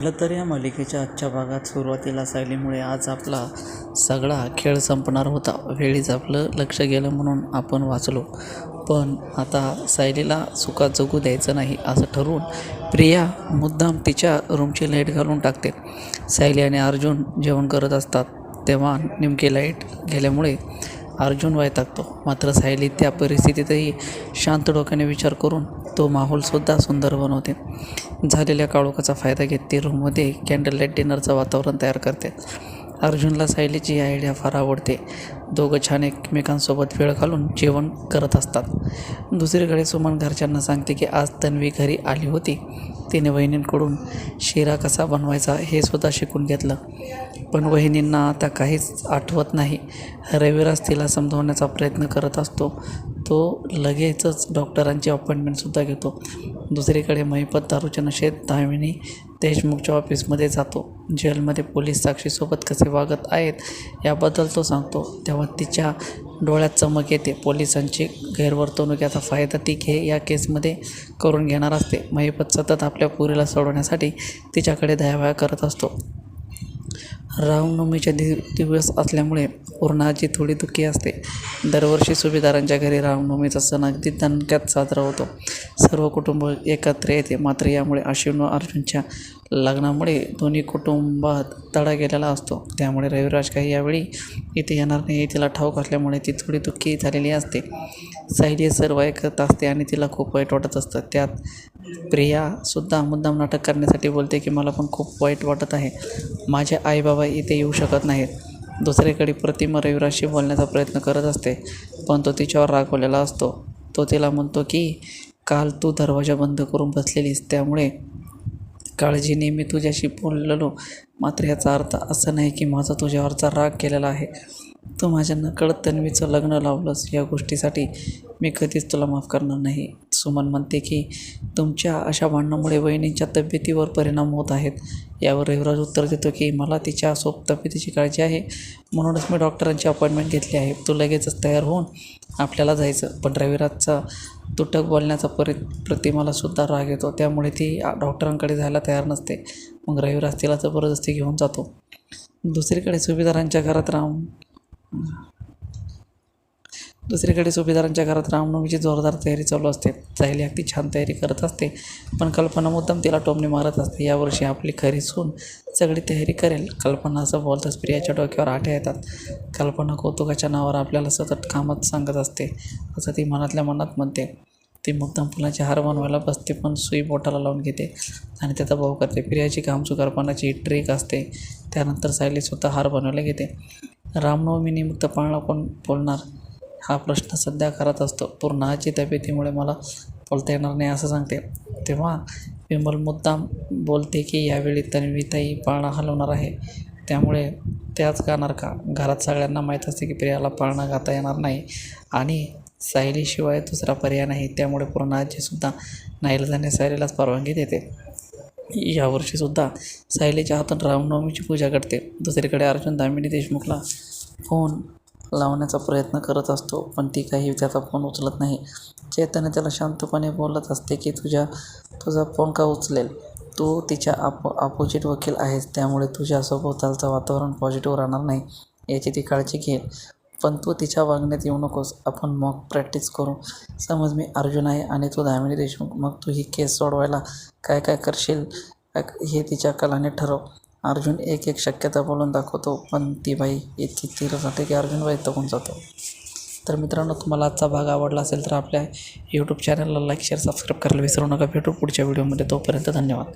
म्हटलं तर या मालिकेच्या आजच्या भागात सुरुवातीला सायलीमुळे आज आपला सगळा खेळ संपणार होता. वेळीच आपलं लक्ष गेलं म्हणून आपण वाचलो. पण आता सायलीला सुखात जगू द्यायचं नाही असं ठरवून प्रिया मुद्दाम तिच्या रूमची लाइट घालून टाकते. सायली आणि अर्जुन जेवण करत असतात. तेव्हा नेमकी लाइट गेल्यामुळे अर्जुन वैतागतो. मात्र सायली त्या परिस्थितीतही शांत डोक्याने विचार करून तो माहोलसुद्धा सुंदर बनवते. झालेल्या काळोखाचा फायदा घेत ती रूममध्ये कॅन्डल लाइट डिनरचं वातावरण तयार करते. अर्जुनला सायलीची ही आयडिया फार आवडते. दोघं छान एकमेकांसोबत वेळ घालून जेवण करत असतात. दुसरीकडे सुमन घरच्यांना सांगते की आज तन्वी घरी आली होती. तिने वहिनींकडून शिरा कसा बनवायचा हे सुद्धा शिकून घेतलं. पण वहिनींना आता काहीच आठवत नाही. रविराज तिला समजवण्याचा प्रयत्न करत असतो. तो लगेचच डॉक्टरांची अपॉइंटमेंटसुद्धा घेतो. दुसरीकडे महिपत दारूच्या नशेत दामिनी देशमुखच्या ऑफिसमध्ये जातो. जेलमध्ये पोलीस साक्षीसोबत कसे वागत आहेत याबद्दल तो सांगतो. तेव्हा तिच्या डोळ्यात चमक येते. पोलिसांची गैरवर्तवणूक याचा फायदा ती घे या केसमध्ये करून घेणार असते. महिपत सतत आपल्या पुरीला सोडवण्यासाठी तिच्याकडे दयावया करत असतो. रामनवमीच्या दि दिवस असल्यामुळे पूर्णाची थोडी दुःखी असते. दरवर्षी सुभेदारांच्या घरी रामनवमीचा सण अगदी दणक्यात साजरा होतो. सर्व कुटुंब एकत्र येते. मात्र यामुळे अश्विन व अर्जुनच्या लग्नामुळे दोन्ही कुटुंबात तडा गेलेला असतो. त्यामुळे रविराज काही यावेळी इथे येणार नाही. हे तिला ठाऊक असल्यामुळे ती थोडी दुःखी झालेली असते. सायली सर्व ऐकत असते आणि तिला खूप वाईट वाटत असतं. त्यात प्रियासुद्धा मुद्दाम नाटक करण्यासाठी बोलते की मला पण खूप वाईट वाटत आहे. माझे आई बाबा इथे येऊ शकत नाहीत. दुसरीकडे प्रतिमा रविराजशी बोलण्याचा प्रयत्न करत असते पण तो तिच्यावर रागवलेला असतो. तो तिला म्हणतो की काल तू दरवाजा बंद करून बसलेलीस त्यामुळे काळजीने मी तुझ्याशी बोललेलो मात्र याचा अर्थ असा नाही की माझा तुझ्यावरचा राग केलेला आहे. तू माझ्या नकळत तन्वीचं लग्न लावलंस. या गोष्टीसाठी मी कधीच तुला माफ करणार नाही. सुमन म्हणते की तुमच्या अशा भांडणामुळे वहिनींच्या तब्येतीवर परिणाम होत आहेत. यावर रविराज उत्तर देतो की मला तिच्या सोप तब्येतीची काळजी आहे. म्हणूनच मी डॉक्टरांची अपॉइंटमेंट घेतली आहे. तू लगेचच तयार होऊन आपल्याला जायचं. पण रविराजचा तुटक बोलण्याचा परि प्रतिमालासुद्धा राग येतो. त्यामुळे ती डॉक्टरांकडे जायला तयार नसते. मग रविराज तिला जबरदस्ती घेऊन जातो. दुसरीकडे सुभेदारांच्या घरात राहून दुसरीकडे सुभेदारांच्या घरात रामनवमीची जोरदार तयारी चालू असते. सायली अगदी छान तयारी करत असते पण कल्पना मुद्दाम तिला टोमणे मारत असते. यावर्षी आपली खरी सून सगळी तयारी करेल. कल्पना असं बोलताच प्रियाच्या डोक्यावर आठ्या येतात. कल्पना कौतुकाच्या नावावर आपल्याला सतत कामात सांगत असते असं ती मनातल्या मनात म्हणते. ती मुद्दाम फुलाचे हार बनवायला बसते पण सुई बोटाला लावून घेते आणि त्याचा भाऊ करते. प्रियाची काम चुकारपणाची ट्रिक असते. त्यानंतर सायली स्वतः हार बनवायला घेते. रामनवमीनिमित्त पाळणा कोण बोलणार? हा प्रश्न सध्या करत असतो. पूर्णाची तब्येतीमुळे मला बोलता येणार नाही असं सांगते. तेव्हा विमल मुद्दाम बोलते की यावेळी तन्वीताई पाळणा हलवणार आहे. त्यामुळे त्याच गाणार का? घरात सगळ्यांना माहीत असते की प्रियाला पाळणा गाता येणार नाही. आणि सायलीशिवाय दुसरा पर्याय नाही. त्यामुळे पूर्णाजीसुद्धा नाईलजाने सायलीलाच परवानगी देते. यावर्षीसुद्धा सायलीच्या हातात रामनवमीची पूजा करते. दुसरीकडे अर्जुन दामिनी देशमुखला फोन लावण्याचा प्रयत्न करत असतो पण ती काही त्याचा फोन उचलत नाही. चैतन्य त्याला शांतपणे बोलत असते की तुझ्या तुझा फोन का उचलेल? तू तिच्या आप अपोजिट वकील आहेस त्यामुळे तुझ्या सभोवतालचं वातावरण पॉझिटिव्ह राहणार नाही याची ती काळजी घेईल. पण तू तिच्या वागण्यात येऊ नकोस. आपण मॉक प्रॅक्टिस करू. समज मी अर्जुन आहे आणि तू दामिनी देशमुख. मग तू ही केस सोडवायला काय काय करशील? हे तिच्या कलाने ठरव. अर्जुन एक एक शक्यता बोलून दाखवतो. पण ती बाई इतकी तीर जाते की अर्जुन बाई तगून जातो. तर मित्रांनो तुम्हाला आजचा भाग आवडला असेल तर आपल्या यूट्यूब चॅनलला लाईक शेअर सबस्क्राईब करायला विसरू नका. भेटू पुढच्या व्हिडिओमध्ये तोपर्यंत धन्यवाद.